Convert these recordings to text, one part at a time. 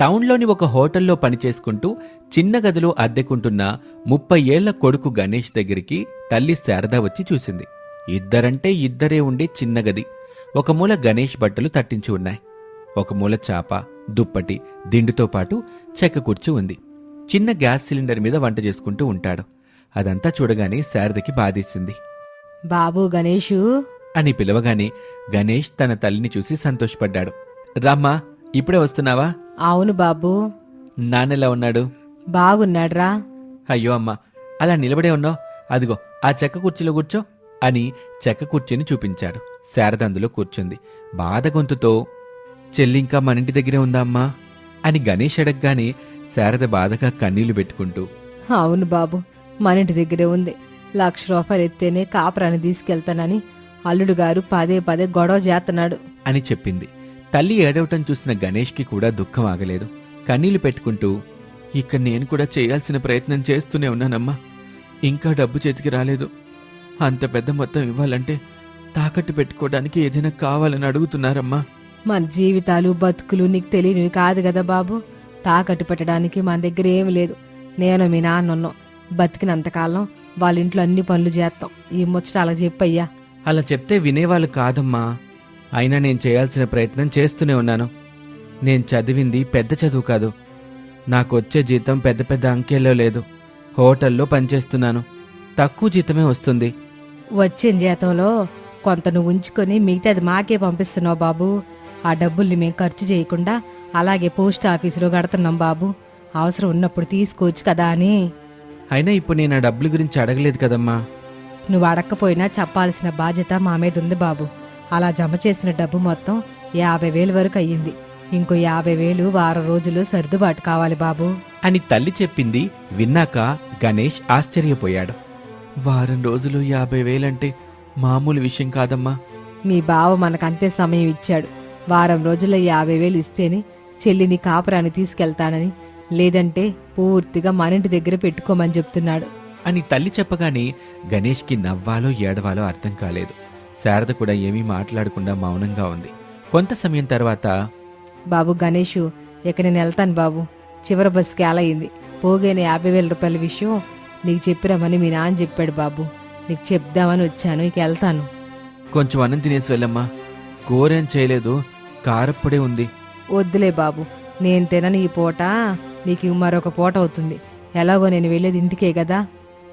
టౌన్లోని ఒక హోటల్లో పనిచేసుకుంటూ చిన్న గదిలో అద్దెకుంటున్న ముప్పై ఏళ్ళ కొడుకు గణేష్ దగ్గరికి తల్లి శారద వచ్చి చూసింది. ఇద్దరంటే ఇద్దరే ఉండే చిన్న గది. ఒక మూల గణేష్ బట్టలు తట్టించి ఉన్నాయి. ఒక మూల చాప దుప్పటి దిండుతో పాటు చెక్క కుర్చీ ఉంది. చిన్న గ్యాస్ సిలిండర్ మీద వంట చేసుకుంటూ ఉంటాడు. అదంతా చూడగానే శారదకి బాధేసింది. బాబు గణేషు! అని పిలవగానే గణేష్ తన తల్లిని చూసి సంతోషపడ్డాడు. రామ్మా ఇప్పుడే వస్తున్నావా? అవును బాబు. నాన్నెలా ఉన్నాడు? బాగున్నాడ్రా. అయ్యో అమ్మా అలా నిలబడే ఉన్నావు? అదిగో ఆ చెక్క కుర్చీలో కూర్చో అని చెక్క కుర్చీని చూపించాడు. శారద అందులో కూర్చుంది. బాధ గొంతుతో చెల్లింకా మన ఇంటి దగ్గరే ఉందా అమ్మా? అని గణేష్ అడగగానే శారద బాధగా కన్నీళ్ళు పెట్టుకుంటూ అవును బాబు మన ఇంటి దగ్గరే ఉంది. లక్ష రూపాయలు ఎత్తేనే కాపురాన్ని తీసుకెళ్తానని అల్లుడు గారు పదే పదే గొడవ చేస్తున్నాడు. అని చెప్పింది. తల్లి ఏడవటం చూసిన గణేష్కి కూడా దుఃఖం ఆగలేదు. కన్నీళ్ళు పెట్టుకుంటూ ఇక నేను కూడా చేయాల్సిన ప్రయత్నం చేస్తూనే ఉన్నానమ్మా. ఇంకా డబ్బు చేతికి రాలేదు. అంత పెద్ద మొత్తం ఇవ్వాలంటే తాకట్టు పెట్టుకోవడానికి ఏదైనా కావాలని అడుగుతున్నారమ్మా. మన జీవితాలు బతుకులు నీకు తెలియనివి కాదు కదా బాబు. తాకట్టు పెట్టడానికి మన దగ్గర ఏమి లేదు. నేను మీ నాన్న ఉన్నాం. బతికినంతకాలం వాళ్ళ ఇంట్లో అన్ని పనులు చేస్తాం. ఈ ముచ్చట అలా చెప్పయ్యా. అలా చెప్తే వినేవాళ్ళు కాదమ్మా. అయినా నేను చేయాల్సిన ప్రయత్నం చేస్తూనే ఉన్నాను. నేను చదివింది పెద్ద చదువు కాదు. నాకు వచ్చే జీతం పెద్ద పెద్ద అంకెల్లో లేదు. హోటల్లో పనిచేస్తున్నాను. తక్కువ జీతమే వస్తుంది. వచ్చిన జీతంలో కొంత నువ్వు ఉంచుకొని మిగతాది మాకే పంపిస్తున్నావు బాబు. ఆ డబ్బుల్ని మేము ఖర్చు చేయకుండా అలాగే పోస్ట్ ఆఫీసులో కడుతున్నాం బాబు. అవసరం ఉన్నప్పుడు తీసుకోవచ్చు కదా అని. అయినా ఇప్పుడు నేను ఆ డబ్బుల గురించి అడగలేదు కదమ్మా. నువ్వు అడక్కపోయినా చెప్పాల్సిన బాధ్యత మా మీద ఉంది బాబు. అలా జమ చేసిన డబ్బు మొత్తం యాభై వేలు వరకు అయ్యింది. ఇంకో యాభై వేలు వారం రోజులు సర్దుబాటు కావాలి బాబు. అని తల్లి చెప్పింది విన్నాక గణేష్ ఆశ్చర్యపోయాడు. వారం రోజులు యాభై వేలంటే మామూలు విషయం కాదమ్మా. మీ బావ మనకంతే సమయం ఇచ్చాడు. వారం రోజుల్లో యాభై వేలు ఇస్తేనే చెల్లిని కాపురాన్ని తీసుకెళ్తానని లేదంటే పూర్తిగా మన ఇంటి దగ్గర పెట్టుకోమని చెప్తున్నాడు. అని తల్లి చెప్పగానే గణేష్కి నవ్వాలో ఏడవాలో అర్థం కాలేదు. శారద కూడా ఏమీ మాట్లాడకుండా మౌనంగా ఉంది. కొంత సమయం తర్వాత బాబు గణేషు ఇక నేను వెళ్తాను బాబు. చివరి బస్సుకి అయింది. పోగైన యాభై వేల రూపాయల విషయం నీకు చెప్పిరామని మీ నాన్న చెప్పాడు బాబు. నీకు చెప్దామని వచ్చాను ఇక వెళ్తాను. కొంచెం అన్నం తినేసి వెళ్ళమ్మా. కూరేం చేయలేదు. కారప్పుడే ఉంది. వద్దులే బాబు. నేను తినని ఈ పూట. నీకు మరొక పూట అవుతుంది. ఎలాగో నేను వెళ్ళేది ఇంటికే కదా.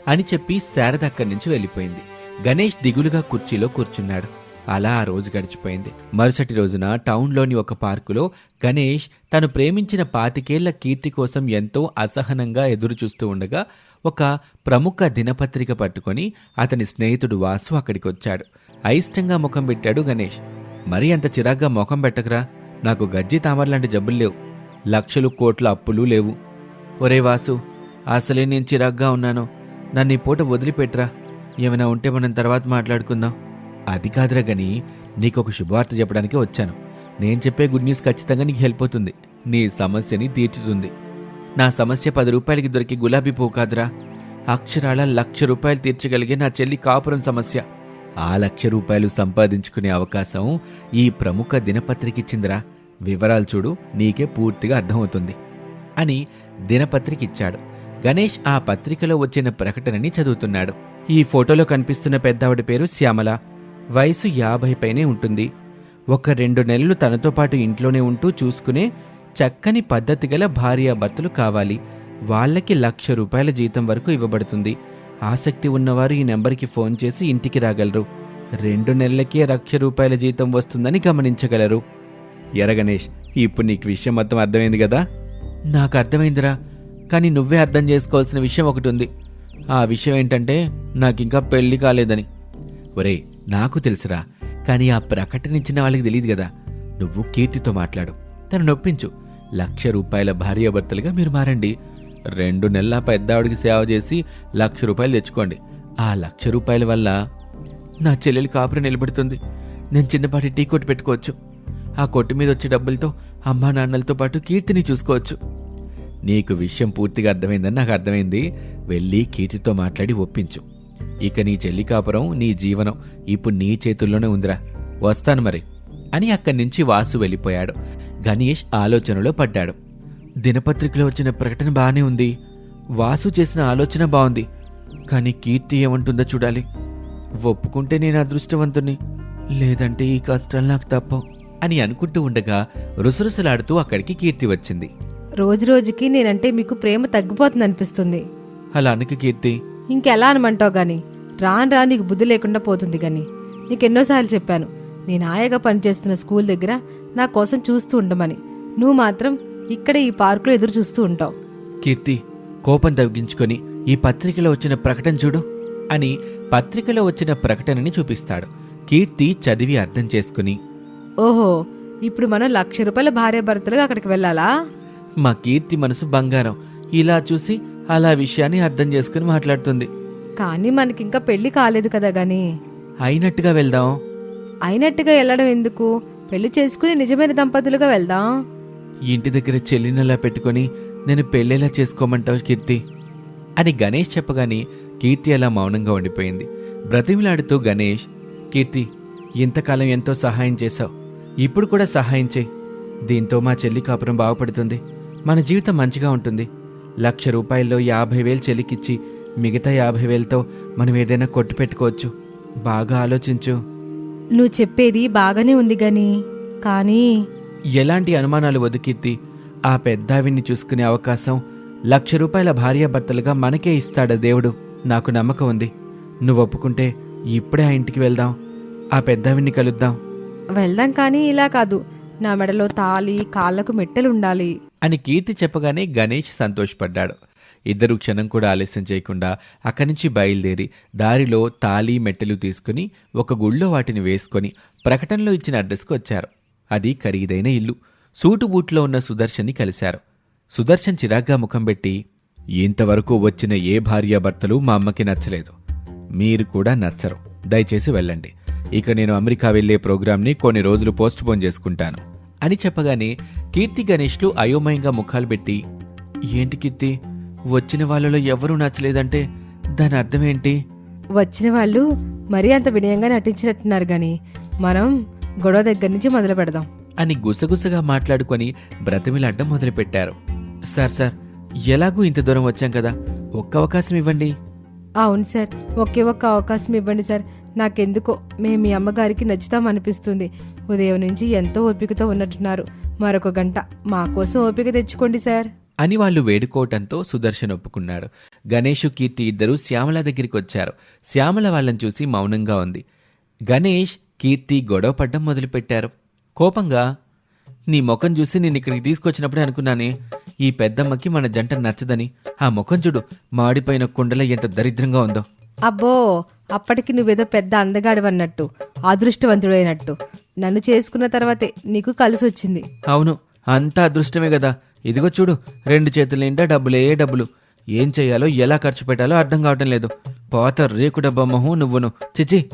అని చెప్పి శారద అక్కడి నుంచి వెళ్ళిపోయింది. గణేష్ దిగులుగా కుర్చీలో కూర్చున్నాడు. అలా ఆ రోజు గడిచిపోయింది. మరుసటి రోజున టౌన్లోని ఒక పార్కులో గణేష్ తను ప్రేమించిన పాతికేళ్ళ కీర్తి కోసం ఎంతో అసహనంగా ఎదురుచూస్తూ ఉండగా ఒక ప్రముఖ దినపత్రిక పట్టుకొని అతని స్నేహితుడు వాసు అక్కడికి వచ్చాడు అయిష్టంగా ముఖం పెట్టాడు గణేష్. మరీ అంత చిరాగ్గా ముఖం పెట్టకరా. నాకు గజ్జి తామరలాంటి జబ్బులు లేవు. లక్షలు కోట్ల అప్పులు లేవు. ఒరే వాసు అసలే నేను చిరాగ్గా ఉన్నాను. నన్ను ఈ పూట వదిలిపెట్టరా. ఏమైనా ఉంటే మనం తర్వాత మాట్లాడుకుందాం. అది కాదురా గని నీకొక శుభవార్త చెప్పడానికి వచ్చాను. నేను చెప్పే గుడ్ న్యూస్ ఖచ్చితంగా నీకు హెల్ప్ అవుతుంది. నీ సమస్యని తీర్చుతుంది. నా సమస్య పది రూపాయలకి దొరికి గులాబీ పువ్వు కాదురా. అక్షరాల లక్ష రూపాయలు తీర్చగలిగే నా చెల్లి కాపురం సమస్య. ఆ లక్ష రూపాయలు సంపాదించుకునే అవకాశం ఈ ప్రముఖ దినపత్రిక ఇచ్చిందిరా. వివరాలు చూడు నీకే పూర్తిగా అర్థమవుతుంది. అని దినపత్రిక ఇచ్చాడు. గణేష్ ఆ పత్రికలో వచ్చిన ప్రకటనని చదువుతున్నాడు. ఈ ఫోటోలో కనిపిస్తున్న పెద్దావిడ పేరు శ్యామల. వయసు యాభై పైనే ఉంటుంది. ఒక రెండు నెలలు తనతో పాటు ఇంట్లోనే ఉంటూ చూసుకునే చక్కని పద్ధతి గల భార్యాభర్తలు కావాలి. వాళ్ళకి లక్ష రూపాయల జీతం వరకు ఇవ్వబడుతుంది. ఆసక్తి ఉన్నవారు ఈ నెంబర్కి ఫోన్ చేసి ఇంటికి రాగలరు. రెండు నెలలకే లక్ష రూపాయల జీతం వస్తుందని గమనించగలరు. ఎరగణేష్ ఇప్పుడు నీకు విషయం మొత్తం అర్థమైంది కదా? నాకు అర్థమైందిరా. కానీ నువ్వే అర్థం చేసుకోవాల్సిన విషయం ఒకటి ఉంది. ఆ విషయం ఏంటంటే నాకింకా పెళ్ళి కాలేదని. ఒరే నాకు తెలుసురా కానీ ఆ ప్రకటన ఇచ్చిన వాళ్ళకి తెలియదు కదా. నువ్వు కీర్తితో మాట్లాడు. తను నొప్పించు. లక్ష రూపాయల భార్యాభర్తలుగా మీరు మారండి. రెండు నెలల పెద్దావిడికి సేవ చేసి లక్ష రూపాయలు తెచ్చుకోండి. ఆ లక్ష రూపాయల వల్ల నా చెల్లెలు కాపురి నిలబడుతుంది. నేను చిన్నపాటి టీ కొట్టు పెట్టుకోవచ్చు. ఆ కొట్టు మీద వచ్చే డబ్బులతో అమ్మా నాన్నలతో పాటు కీర్తిని చూసుకోవచ్చు. నీకు విషయం పూర్తిగా అర్థమైందని నాకు అర్థమైంది. వెళ్ళి కీర్తితో మాట్లాడి ఒప్పించు. ఇక నీ చెల్లి కాపురం నీ జీవనం ఇప్పుడు నీ చేతుల్లోనే ఉందిరా. వస్తాను మరి. అని అక్కడి నుంచి వాసు వెళ్ళిపోయాడు. గణేష్ ఆలోచనలో పడ్డాడు. దినపత్రికలో వచ్చిన ప్రకటన బాగానే ఉంది. వాసు చేసిన ఆలోచన బాగుంది కానీ కీర్తి ఏమంటుందో చూడాలి. ఒప్పుకుంటే నేను అదృష్టవంతుని లేదంటే ఈ కష్టాలు నాకు తప్పవు అని అనుకుంటూ ఉండగా రుసరుసలాడుతూ అక్కడికి కీర్తి వచ్చింది. రోజు రోజుకి నేనంటే మీకు ప్రేమ తగ్గిపోతుంది అనిపిస్తుంది అలా అనక కీర్తి ఇంకెలా అనమంటావు గాని? రాను రా నీకు బుద్ధి లేకుండా పోతుంది గాని. నీకెన్నోసార్లు చెప్పాను నేను ఆయాగా పనిచేస్తున్న స్కూల్ దగ్గర నా కోసం చూస్తూ ఉండమని. నువ్వు మాత్రం ఇక్కడే ఈ పార్కులో ఎదురు చూస్తూ ఉంటావు. కీర్తి కోపం తగ్గించుకొని ఈ పత్రికలో వచ్చిన ప్రకటన చూడు అని పత్రికలో వచ్చిన ప్రకటనని చూపిస్తాడు. కీర్తి చదివి అర్థం చేసుకుని ఓహో ఇప్పుడు మనం లక్ష రూపాయల భార్యాభర్తలుగా అక్కడికి వెళ్ళాలా? మా కీర్తి మనసు బంగారం. ఇలా చూసి అలా విషయాన్ని అర్థం చేసుకుని మాట్లాడుతుంది. కానీ మనకింకా పెళ్ళి కాలేదు కదా గాని. అయినట్టుగా వెళ్దాం. అయినట్టుగా వెళ్ళడం ఎందుకు? పెళ్ళి చేసుకుని నిజమైన దంపతులుగా వెళ్దాం. ఇంటి దగ్గర చెల్లినలా పెట్టుకొని నేను పెళ్ళేలా చేసుకోమంటావు కీర్తి? అని గణేష్ చెప్పగానే కీర్తి అలా మౌనంగా ఉండిపోయింది. బ్రతిమిలాడుతూ గణేష్ కీర్తి ఇంతకాలం ఎంతో సహాయం చేశావు. ఇప్పుడు కూడా సహాయం చేయి. దీంతో మా చెల్లి కాపురం బాగుపడుతుంది. మన జీవితం మంచిగా ఉంటుంది. లక్ష రూపాయల్లో యాభై వేలు చెల్లికిచ్చి మిగతా యాభై వేలతో మనం ఏదైనా కొట్టు పెట్టుకోవచ్చు. బాగా ఆలోచించు. నువ్వు చెప్పేది బాగానే ఉంది గాని కానీ ఎలాంటి అనుమానాలు వద్దు కీర్తి ఆ పెద్దావిని చూసుకునే అవకాశం లక్ష రూపాయల భార్యాభర్తలుగా మనకే ఇస్తాడా దేవుడు. నాకు నమ్మకం ఉంది. నువ్వు ఒప్పుకుంటే ఇప్పుడే ఆ ఇంటికి వెళ్దాం. ఆ పెద్దావిని కలుద్దాం. వెళ్దాం కానీ ఇలా కాదు. నా మెడలో తాళి కాళ్ళకు మెట్టెలు ఉండాలి. అని కీర్తి చెప్పగానే గణేష్ సంతోషపడ్డాడు. ఇద్దరు క్షణం కూడా ఆలస్యం చేయకుండా అక్కడి నుంచి బయలుదేరి దారిలో తాళి మెట్టెలు తీసుకుని ఒక గుళ్ళో వాటిని వేసుకొని ప్రకటనలో ఇచ్చిన అడ్రస్కు వచ్చారు. అది ఖరీదైన ఇల్లు. సూటు బూట్లో ఉన్న సుదర్శన్ని కలిశారు. సుదర్శన్ చిరాగ్గా ముఖం పెట్టి ఇంతవరకు వచ్చిన ఏ భార్యాభర్తలు మా అమ్మకి నచ్చలేదు. మీరు కూడా నచ్చరు. దయచేసి వెళ్ళండి. ఇక నేను అమెరికా వెళ్ళే ప్రోగ్రాంని కొన్ని రోజులు పోస్ట్పోన్ చేసుకుంటాను. అని చెప్పగానే కీర్తి గణేష్లు అయోమయంగా ముఖాలు పెట్టి ఏంటి కీర్తి? వచ్చిన వాళ్ళలో ఎవరూ నచ్చలేదంటే దాని అర్థం ఏంటి వచ్చిన వాళ్ళు మరీ అంత వినయంగా నటించినట్టున్నారు గాని మనం గొడవ దగ్గర నుంచి మొదలు పెడదాం. అని గుసగుసగా మాట్లాడుకొని బ్రతిమిలాడడం మొదలుపెట్టారు. సార్ సార్ ఎలాగూ ఇంత దూరం వచ్చాం కదా ఒక్క అవకాశం ఇవ్వండి. అవును సార్ ఒకే ఒక్క అవకాశం ఇవ్వండి సార్. నాకెందుకో మేము మీ అమ్మగారికి నచ్చుతాం అనిపిస్తుంది ఉదయం నుంచి ఎంతో ఓపికతో ఉన్నట్టున్నారు. మరొక గంట మా కోసం ఓపిక తెచ్చుకోండి సార్. అని వాళ్ళు వేడుకోవటంతో సుదర్శన్ ఒప్పుకున్నాడు. గణేష్ కీర్తి ఇద్దరు శ్యామల దగ్గరికి వచ్చారు. శ్యామల వాళ్ళని చూసి మౌనంగా ఉంది. గణేష్ కీర్తి గొడవ పడ్డం మొదలుపెట్టారు. కోపంగా నీ ముఖం చూసి నేను ఇక్కడికి తీసుకొచ్చినప్పుడే అనుకున్నానే ఈ పెద్దమ్మకి మన జంట నచ్చదని. ఆ ముఖం చూడు మాడిపోయిన కుండల ఎంత దరిద్రంగా ఉందో. అబ్బో అప్పటికి నువ్వేదో పెద్ద అందగాడివన్నట్టు అదృష్టవంతుడైనట్టు. నన్ను చేసుకున్న తర్వాతే నీకు కలిసి వచ్చింది అవును అంతా అదృష్టమే కదా ఇదిగో చూడు రెండు చేతుల నిండా డబ్బులే డబ్బులు. ఏం చేయాలో ఎలా ఖర్చు పెట్టాలో అర్థం కావటం లేదు. పాత రేకు డబ్బా మొహం నువ్వును. చిచి.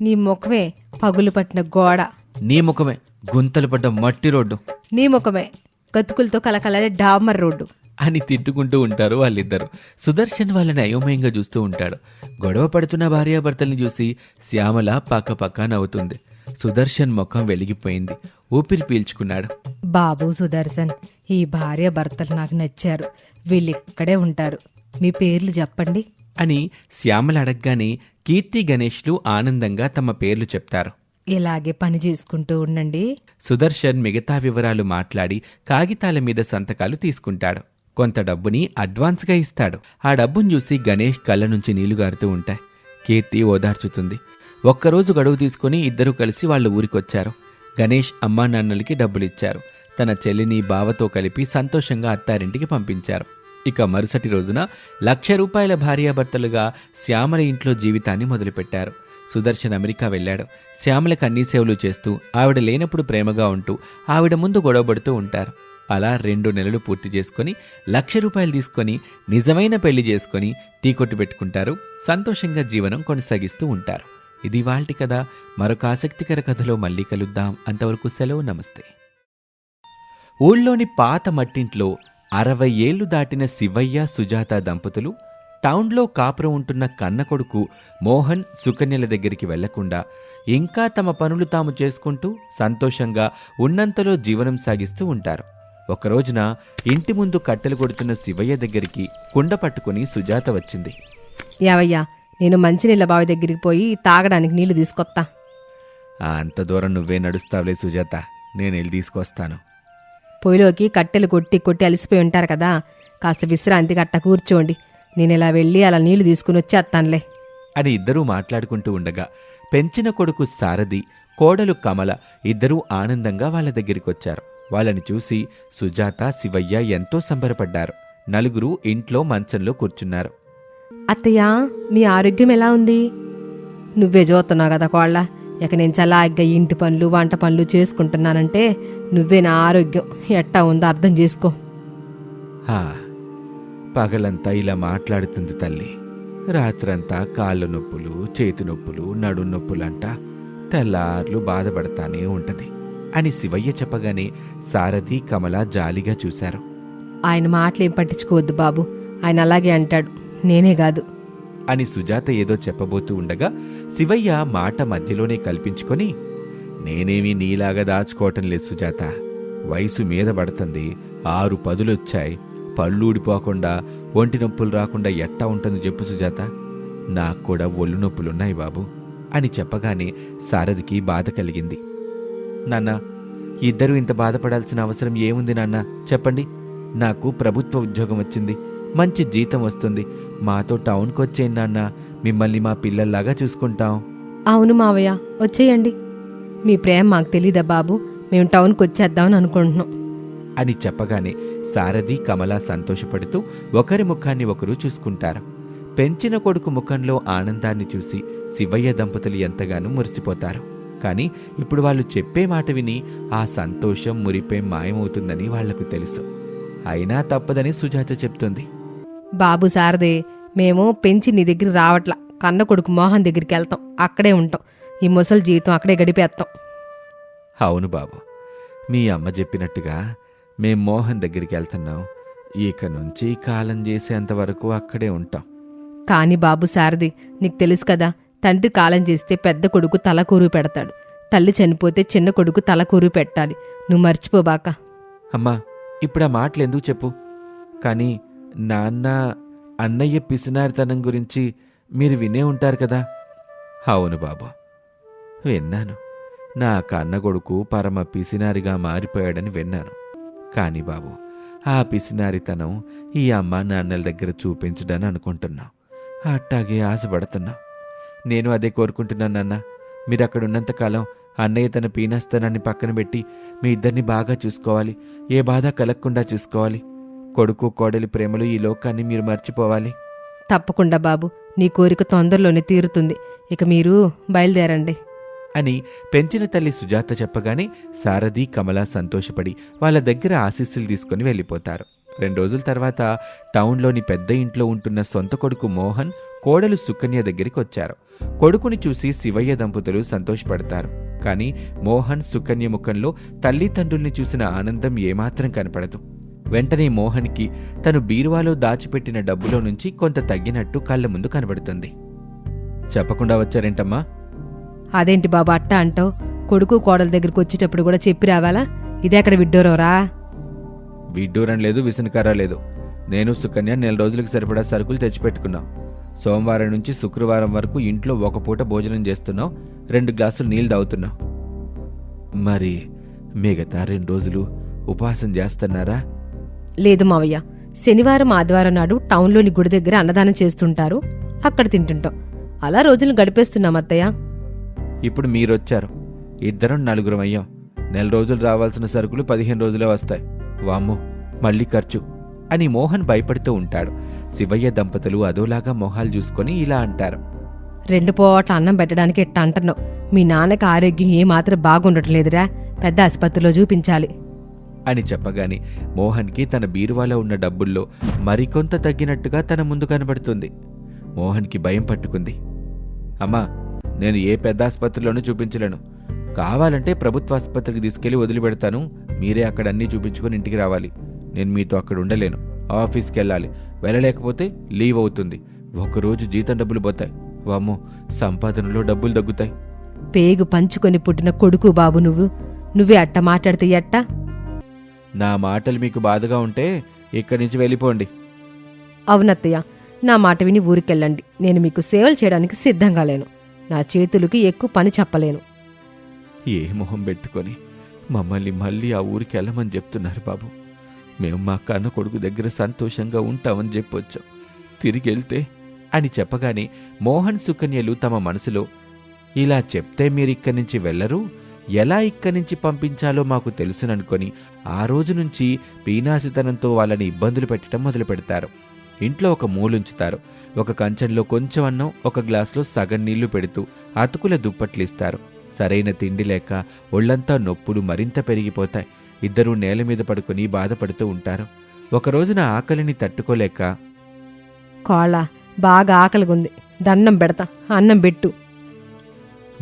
నీ ముఖమే పగులు పట్టిన గోడ. నీ ముఖమే గుంతలు పడ్డ మట్టి రోడ్డు. నీ ముఖమే గతుకులతో కలకలాడే డామర్ రోడ్డు. అని తిట్టుకుంటూ ఉంటారు వాళ్ళిద్దరు. సుదర్శన్ వాళ్ళని అయోమయంగా చూస్తూ ఉంటాడు. గొడవ పడుతున్న భార్యాభర్తల్ని చూసి శ్యామల పక్క పక్క నవ్వుతుంది. సుదర్శన్ ముఖం వెలిగిపోయింది. ఊపిరి పీల్చుకున్నాడు. బాబు సుదర్శన్ ఈ భార్య భర్తలు నాకు నచ్చారు. వీళ్ళు ఇక్కడే ఉంటారు. మీ పేర్లు చెప్పండి. అని శ్యామల అడగగానే కీర్తి గణేష్లు ఆనందంగా తమ పేర్లు చెప్తారు. ఇలాగే పని చేసుకుంటూ ఉండండి. సుదర్శన్ మిగతా వివరాలు మాట్లాడి కాగితాల మీద సంతకాలు తీసుకుంటాడు. కొంత డబ్బుని అడ్వాన్స్గా ఇస్తాడు. ఆ డబ్బును చూసి గణేష్ కళ్ళ నుంచి నీళ్ళు గారుతూ ఉంటాయి. కీర్తి ఓదార్చుతుంది. ఒక్కరోజు గడువు తీసుకుని ఇద్దరూ కలిసి వాళ్ళ ఊరికొచ్చారు. గణేష్ అమ్మా నాన్నలకి డబ్బులిచ్చారు. తన చెల్లిని బావతో కలిపి సంతోషంగా అత్తారింటికి పంపించారు. ఇక మరుసటి రోజున లక్ష రూపాయల భార్యాభర్తలుగా శ్యామల ఇంట్లో జీవితాన్ని మొదలుపెట్టారు. సుదర్శన్ అమెరికా వెళ్ళాడు. శ్యామలకు అన్ని సేవలు చేస్తూ ఆవిడ లేనప్పుడు ప్రేమగా ఉంటూ ఆవిడ ముందు గొడవపడుతూ ఉంటారు. అలా రెండు నెలలు పూర్తి చేసుకొని లక్ష రూపాయలు తీసుకొని నిజమైన పెళ్ళి చేసుకొని టీ కొట్టు పెట్టుకుంటారు. సంతోషంగా జీవనం కొనసాగిస్తూ ఉంటారు. ఇది వాళ్ళటి కథ. మరొక ఆసక్తికర కథలో మళ్ళీ కలుద్దాం. అంతవరకు సెలవు నమస్తే. ఊళ్ళోని పాత మట్టింట్లో అరవై ఏళ్ళు దాటిన శివయ్య సుజాత దంపతులు టౌన్లో కాపురం ఉంటున్న కన్న కొడుకు మోహన్ సుకన్యల దగ్గరికి వెళ్ళకుండా ఇంకా తమ పనులు తాము చేసుకుంటూ సంతోషంగా ఉన్నంతలో జీవనం సాగిస్తూ ఉంటారు. ఒక రోజున ఇంటి ముందు కట్టెలు కొడుతున్న శివయ్య దగ్గరికి కుండ పట్టుకుని సుజాత వచ్చింది. యావయ్యా నేను మంచినీళ్ళ బావి దగ్గరికి పోయి తాగడానికి నీళ్ళు తీసుకొత్తా. అంత దూరం నువ్వే నడుస్తావులే సుజాత. నేను వెళ్ళి తీసుకొస్తాను. పొయ్యిలోకి కట్టెలు కొట్టి కొట్టి అలసిపోయి ఉంటారు కదా. కాస్త విశ్రాంతి గట్ట కూర్చోండి. నేను ఇలా వెళ్ళి అలా నీళ్ళు తీసుకుని వచ్చేస్తానులే అని ఇద్దరూ మాట్లాడుకుంటూ ఉండగా పెంచిన కొడుకు సారథి కోడలు కమల ఇద్దరూ ఆనందంగా వాళ్ళ దగ్గరికొచ్చారు. వాళ్ళని చూసి సుజాత శివయ్య ఎంతో సంబరపడ్డారు. నలుగురు ఇంట్లో మంచంలో కూర్చున్నారు. అత్తయ్య మీ ఆరోగ్యం ఎలా ఉంది? నువ్వే చూస్తున్నావు కదా కోళ్ళ ఇక నేను చలాగ్గా ఇంటి పనులు వంట పనులు చేసుకుంటున్నానంటే నువ్వే నా ఆరోగ్యం ఎట్టా ఉందో అర్థం చేసుకో. హా పగలంతా ఇలా మాట్లాడుతుంది తల్లి. రాత్రంతా కాళ్ళ నొప్పులు చేతి నొప్పులు నడు నొప్పులంట తెల్లార్లు బాధపడతానే ఉంటది అని శివయ్య చెప్పగానే సారథి కమల జాలిగా చూశారు. ఆయన మాటలేం పట్టించుకోవద్దు బాబు. ఆయన అలాగే అంటాడు. నేనే కాదు. అని సుజాత ఏదో చెప్పబోతూ ఉండగా శివయ్య మాట మధ్యలోనే కల్పించుకొని నేనేమీ నీలాగా దాచుకోవటం లేదు సుజాత. వయసు మీద పడుతుంది. ఆరు పదులొచ్చాయి. పళ్ళు ఊడిపోకుండా ఒంటి నొప్పులు రాకుండా ఎట్టా ఉంటుంది చెప్పు సుజాత. నాకు కూడా ఒళ్ళు నొప్పులున్నాయి బాబు అని చెప్పగానే సారథికి బాధ కలిగింది. నాన్న ఇద్దరూ ఇంత బాధపడాల్సిన అవసరం ఏముంది నాన్న? చెప్పండి. నాకు ప్రభుత్వ ఉద్యోగం వచ్చింది మంచి జీతం వస్తుంది. మాతో టౌన్కి వచ్చేయండి నాన్న మిమ్మల్ని మా పిల్లల్లాగా చూసుకుంటాం. అవును మావయ్య వచ్చేయండి. మీ ప్రేమ మాకు తెలీదా బాబు? మేము టౌన్కి వచ్చేద్దామని అనుకుంటున్నాం. అని చెప్పగానే సారథి కమల సంతోషపడుతూ ఒకరి ముఖాన్ని ఒకరు చూసుకుంటారు. పెంచిన కొడుకు ముఖంలో ఆనందాన్ని చూసి శివయ్య దంపతులు ఎంతగానో మురిసిపోతారు. కానీ ఇప్పుడు వాళ్ళు చెప్పే మాట విని ఆ సంతోషం మురిపే మాయమవుతుందని వాళ్ళకు తెలుసు. అయినా తప్పదని సుజాత చెప్తుంది. బాబు సారదే మేము పెంచి నీ దగ్గర రావట్లా. కన్న కొడుకు మోహన్ దగ్గరికి వెళ్తాం. అక్కడే ఉంటాం. ఈ ముసలి జీవితం అక్కడే గడిపేస్తాం. అవును బాబు. మీ అమ్మ చెప్పినట్టుగా మేం మోహన్ దగ్గరికి వెళ్తున్నాం. ఇక నుంచి కాలం చేసేంత వరకు అక్కడే ఉంటాం. కాని బాబు సారది నీకు తెలుసు కదా తండ్రి కాలం చేస్తే పెద్ద కొడుకు తల కూరు పెడతాడు. తల్లి చనిపోతే చిన్న కొడుకు తల కూరు పెట్టాలి. నువ్వు మర్చిపోబాక అమ్మా ఇప్పుడు ఆ మాటలు ఎందుకు చెప్పు? కానీ నాన్న అన్నయ్య పిసినారితనం గురించి మీరు వినే ఉంటారు కదా? అవును బాబు. విన్నాను. నా కన్న కొడుకు పరమ పిసినారిగా మారిపోయాడని విన్నాను. కాని బాబు ఆ పిసినారితనం ఈ అమ్మ నాన్నల దగ్గర చూపించడని అనుకుంటున్నాం. అట్టాగే ఆశపడుతున్నాం. నేను అదే కోరుకుంటున్నాను నాన్న. మీరు అక్కడ ఉన్నంతకాలం అన్నయ్య తన పీనస్తనాన్ని పక్కన పెట్టి మీ ఇద్దరిని బాగా చూసుకోవాలి. ఏ బాధ కలగకుండా చూసుకోవాలి. కొడుకు కోడలి ప్రేమలు ఈ లోకాన్ని మీరు మర్చిపోవాలి. తప్పకుండా బాబు. నీ కోరిక తొందరలోనే తీరుతుంది. ఇక మీరు బయలుదేరండి. అని పెంచిన తల్లి సుజాత చెప్పగానే సారథి కమల సంతోషపడి వాళ్ళ దగ్గర ఆశీస్సులు తీసుకుని వెళ్ళిపోతారు. రెండు రోజుల తర్వాత టౌన్లోని పెద్ద ఇంట్లో ఉంటున్న సొంత కొడుకు మోహన్ కోడలు సుకన్య దగ్గరికి వచ్చారు. కొడుకుని చూసి శివయ్య దంపతులు సంతోషపడతారు. కానీ మోహన్ సుకన్య ముఖంలో తల్లిదండ్రుల్ని చూసిన ఆనందం ఏమాత్రం కనపడదు. వెంటనే మోహన్కి తను బీరువాలో దాచిపెట్టిన డబ్బులో నుంచి కొంత తగ్గినట్టు కళ్ళ ముందు కనబడుతుంది. చెప్పకుండా వచ్చారేంటమ్మా? అదేంటి బాబు అట్ట అంటావు? కొడుకు కోడల దగ్గరికి వచ్చేటప్పుడు కూడా చెప్పి రావాలా? ఇదే అక్కడ విడ్డోరోరా? విడ్డూరం లేదు విసనకర లేదు. నేను సుకన్య నెల రోజులకు సరిపడా సరుకులు తెచ్చిపెట్టుకున్నాం. సోమవారం నుంచి శుక్రవారం వరకు ఇంట్లో ఒక పూట భోజనం చేస్తున్నాం రెండు గ్లాసులు నీళ్ళు తాగుతున్నాం. మరి మిగతా రెండు రోజులు ఉపవాసం చేస్తున్నారా? లేదు మావయ్య. శనివారం ఆదివారం నాడు టౌన్లోని గుడి దగ్గర అన్నదానం చేస్తుంటారు అక్కడ తింటుంటాం. అలా రోజులు గడిపేస్తున్నాం అత్తయ్య. ఇప్పుడు మీరొచ్చారు. ఇద్దరం నలుగురం అయ్యాం. నెల రోజులు రావాల్సిన సరుకులు పదిహేను రోజులే వస్తాయి. వామ్మో మళ్ళీ ఖర్చు అని మోహన్ భయపడుతూ ఉంటాడు. శివయ్య దంపతులు అదోలాగా మొహాలు చూసుకొని ఇలా అంటారు. రెండు పూట్ల అన్నం పెట్టడానికి ఎట్ట అంటున్నావు. మీ నాన్నకి ఆరోగ్యం ఏమాత్రం బాగుండటం లేదురా పెద్ద ఆసుపత్రిలో చూపించాలి. అని చెప్పగానే మోహన్కి తన బీరువాలో ఉన్న డబ్బుల్లో మరికొంత తగ్గినట్టుగా తన ముందు కనబడుతుంది. మోహన్కి భయం పట్టుకుంది. అమ్మా నేను ఏ పెద్ద ఆసుపత్రిలోనూ చూపించలేను. కావాలంటే ప్రభుత్వ ఆసుపత్రికి తీసుకెళ్ళి వదిలిపెడతాను. మీరే అక్కడ అన్నీ చూపించుకొని ఇంటికి రావాలి. నేను మీతో అక్కడ ఉండలేను. ఆఫీస్కి వెళ్ళాలి వెళ్ళలేకపోతే లీవ్ అవుతుంది. ఒకరోజు జీతం డబ్బులు పోతాయి. వామ్మో సంపాదనలో డబ్బులు తగ్గుతాయి. పేగు పంచుకొని పుట్టిన కొడుకు బాబు నువ్వు. నువ్వే అట్ట మాట్లాడితే ఎట్టా? నా మాటలు మీకు బాధగా ఉంటే ఇక్కడి నుంచి వెళ్ళిపోండి. అవునత్తయ్య నా మాట విని ఊరికెళ్ళండి. నేను మీకు సేవలు చేయడానికి సిద్ధంగా లేను. నా చేతులకి ఎక్కువ పని చెప్పలేను. ఏ మొహం పెట్టుకొని మమ్మల్ని మళ్ళీ ఆ ఊరికి వెళ్ళమని చెప్తున్నారు బాబు. మేము మా కన్న కొడుకు దగ్గర సంతోషంగా ఉంటామని చెప్పొచ్చాం. తిరిగి వెళ్తే అని చెప్పగానే మోహన్ సుకన్యలు తమ మనసులో ఇలా చెప్తే మీరిక్కడి నుంచి వెళ్ళరు? ఎలా ఇక్కడి నుంచి పంపించాలో మాకు తెలుసుననుకొని ఆ రోజు నుంచి పీనాసితనంతో వాళ్ళని ఇబ్బందులు పెట్టడం మొదలు పెడతారు ఇంట్లో ఒక మూలుంచుతారు. ఒక కంచంలో కొంచెం అన్నం ఒక గ్లాసులో సగం నీళ్ళు పెడుతూ అతుకుల దుప్పట్లు ఇస్తారు సరైన తిండి లేక ఒళ్ళంతా నొప్పులు మరింత పెరిగిపోతాయి. ఇద్దరూ నేల మీద పడుకొని బాధపడుతూ ఉంటారు. ఒక రోజున ఆకలిని తట్టుకోలేక కోళ్ళ బాగా ఆకలిగుంది. దండం పెడతా అన్నం పెట్టు.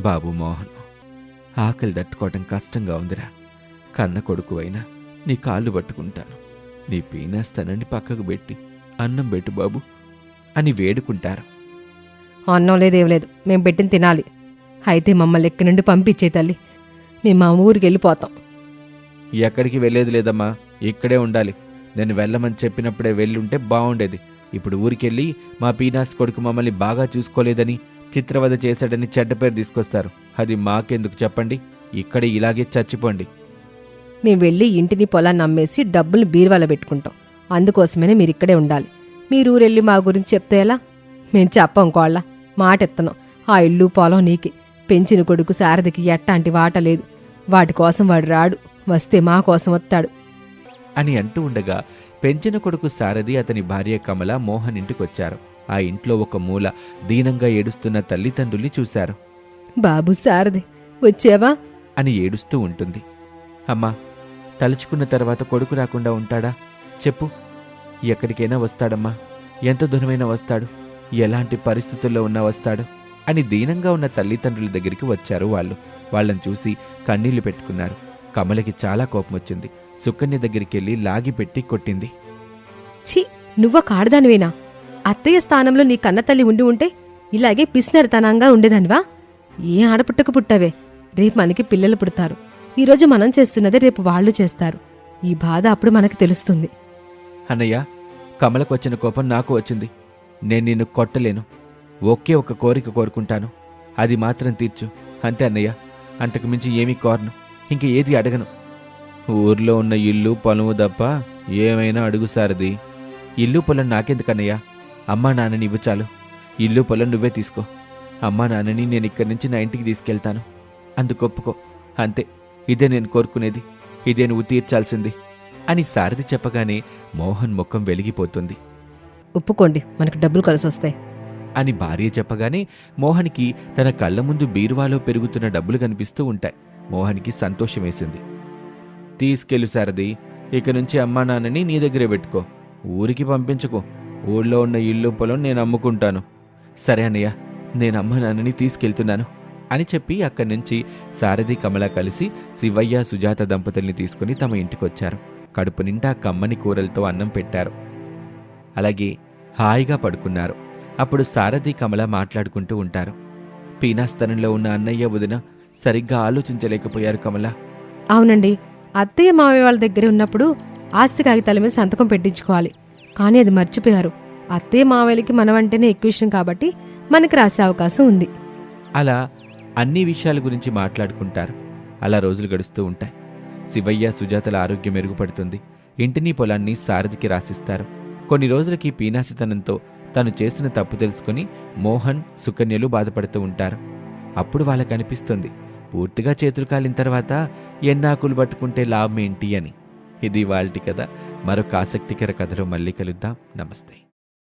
బాబు మోహన్ ఆకలి తట్టుకోవటం కష్టంగా ఉందిరా. కన్న కొడుకువైనా నీ కాళ్ళు పట్టుకుంటాను. నీ పీనేస్తానని పక్కకు పెట్టి అన్నం పెట్టు బాబు. అని వేడుకుంటారు. అన్నం లేదేం లేదు మేము పెట్టిన తినాలి. అయితే మమ్మల్ని ఎక్కడి నుండి పంపించే తల్లి మేము మా ఊరికి వెళ్ళిపోతాం. ఎక్కడికి వెళ్ళేది లేదమ్మా ఇక్కడే ఉండాలి. నేను వెళ్ళమని చెప్పినప్పుడే వెళ్ళుంటే బాగుండేది ఇప్పుడు ఊరికెళ్ళి మా పీనాస్ కొడుకు మమ్మల్ని బాగా చూసుకోలేదని చిత్రవద చేశాడని చెడ్డ పేరు తీసుకొస్తారు. అది మాకెందుకు చెప్పండి? ఇక్కడే ఇలాగే చచ్చిపోండి. మేము వెళ్ళి ఇంటిని పొలాన్ని అమ్మేసి డబ్బులు బీరువాలో పెట్టుకుంటాం. అందుకోసమనే మీరు ఇక్కడే ఉండాలి. మీరు ఊరెళ్ళి మా గురించి చెప్తే ఎలా? మేము చెప్పం కోళ్ళ. మాట ఎత్తనం ఆ ఇల్లు పొలం నీకి. పెంచిన కొడుకు శారదకి ఎట్టాంటి వాట లేదు. వాటి కోసం వాడు రాడు. వస్తే మా కోసం వస్తాడు అని అంటూ ఉండగా పెంచిన కొడుకు సారథి అతని భార్య కమల మోహన్ ఇంటికొచ్చారు. ఆ ఇంట్లో ఒక మూల దీనంగా ఏడుస్తున్న తల్లిదండ్రుల్ని చూశారు. బాబు శారది వచ్చావా? అని ఏడుస్తూ ఉంటుంది. అమ్మా తలుచుకున్న తర్వాత కొడుకు రాకుండా ఉంటాడా? చెప్పు. ఎక్కడికైనా వస్తాడమ్మా. ఎంత దూరమైనా వస్తాడు. ఎలాంటి పరిస్థితుల్లో ఉన్నా వస్తాడు. అని దీనంగా ఉన్న తల్లిదండ్రుల దగ్గరికి వచ్చారు వాళ్ళు. వాళ్ళని చూసి కన్నీళ్ళు పెట్టుకున్నారు. కమలకి చాలా కోపం వచ్చింది. సుకన్య దగ్గరికి వెళ్ళి లాగి పెట్టి కొట్టింది. ఛీ నువ్వ కాడదానివేనా అత్తయ్య స్థానంలో నీ కన్నతల్లి ఉండి ఉంటే ఇలాగే పిసినరితనంగా ఉండేదానివా? ఏ ఆడపుట్టకు పుట్టవే? రేపు మనకి పిల్లలు పుడతారు. ఈరోజు మనం చేస్తున్నదే రేపు వాళ్ళు చేస్తారు. ఈ బాధ అప్పుడు మనకి తెలుస్తుంది. అన్నయ్య కమలకు వచ్చిన కోపం నాకు వచ్చింది. నేను నిన్ను కొట్టలేను. ఒకే ఒక కోరిక కోరుకుంటాను. అది మాత్రం తీర్చు. అంతే అన్నయ్య అంతకు మించి ఏమీ కోరను. ఇంక ఏది అడగను. ఊర్లో ఉన్న ఇల్లు పొలము తప్ప ఏమైనా అడుగు సారది. ఇల్లు పొలం నాకెందుకన్నయ్యా? అమ్మా నాన్నని ఇవ్వు చాలు. ఇల్లు పొలం నువ్వే తీసుకో. అమ్మా నాన్నని నేను ఇక్కడి నుంచి నా ఇంటికి తీసుకెళ్తాను. అందుకు ఒప్పుకో. అంతే. ఇదే నేను కోరుకునేది. ఇదే నువ్వు తీర్చాల్సింది. అని సారథి చెప్పగానే మోహన్ ముఖం వెలిగిపోతుంది. ఒప్పుకోండి మనకు డబ్బులు కలిసి వస్తాయి అని భార్య చెప్పగానే మోహన్కి తన కళ్ళ ముందు బీరువాలో పెరుగుతున్న డబ్బులు కనిపిస్తూ ఉంటాయి. మోహన్కి సంతోషం వేసింది తీసుకెళ్ళు సారథి ఇక నుంచి అమ్మా నాన్నని నీ దగ్గరే పెట్టుకో. ఊరికి పంపించుకో. ఊళ్ళో ఉన్న ఇల్లు పొలం నేను అమ్ముకుంటాను. సరే అన్నయ్య నేను అమ్మ నాన్నని తీసుకెళ్తున్నాను అని చెప్పి అక్కడి నుంచి సారథి కమల కలిసి శివయ్య సుజాత దంపతుల్ని తీసుకుని తమ ఇంటికొచ్చారు. కడుపు నిండా కమ్మని కూరలతో అన్నం పెట్టారు. అలాగే హాయిగా పడుకున్నారు. అప్పుడు సారథి కమల మాట్లాడుకుంటూ ఉంటారు. పీనాస్తనంలో ఉన్న అన్నయ్య వదిన సరిగ్గా ఆలోచించలేకపోయారు కమల. అవునండి అత్తయ్య మావయ్య వాళ్ళ దగ్గర ఉన్నప్పుడు ఆస్తి కాగితాల మీద సంతకం పెట్టించుకోవాలి. కానీ అది మర్చిపోయారు. అత్తయ్య మావయ్యలకి మనమంటేనే ఎక్కువ ఇష్టం కాబట్టి మనకి రాసే అవకాశం ఉంది. అలా అన్ని విషయాల గురించి మాట్లాడుకుంటారు. అలా రోజులు గడుస్తూ ఉంటాయి. శివయ్య సుజాతల ఆరోగ్యం మెరుగుపడుతుంది. ఇంటిని పొలాన్ని సారథికి రాసిస్తారు. కొన్ని రోజులకి పీనాసితనంతో తను చేసిన తప్పు తెలుసుకుని మోహన్ సుకన్యలు బాధపడుతూ ఉంటారు. అప్పుడు వాళ్ళకు అనిపిస్తుంది పూర్తిగా చేతులు కాలిన తర్వాత ఎన్నాకులు పట్టుకుంటే లాభం ఏంటి అని. ఇది వాళ్ళటి కథ. మరొక ఆసక్తికర కథలో మళ్ళీ కలుద్దాం. నమస్తే.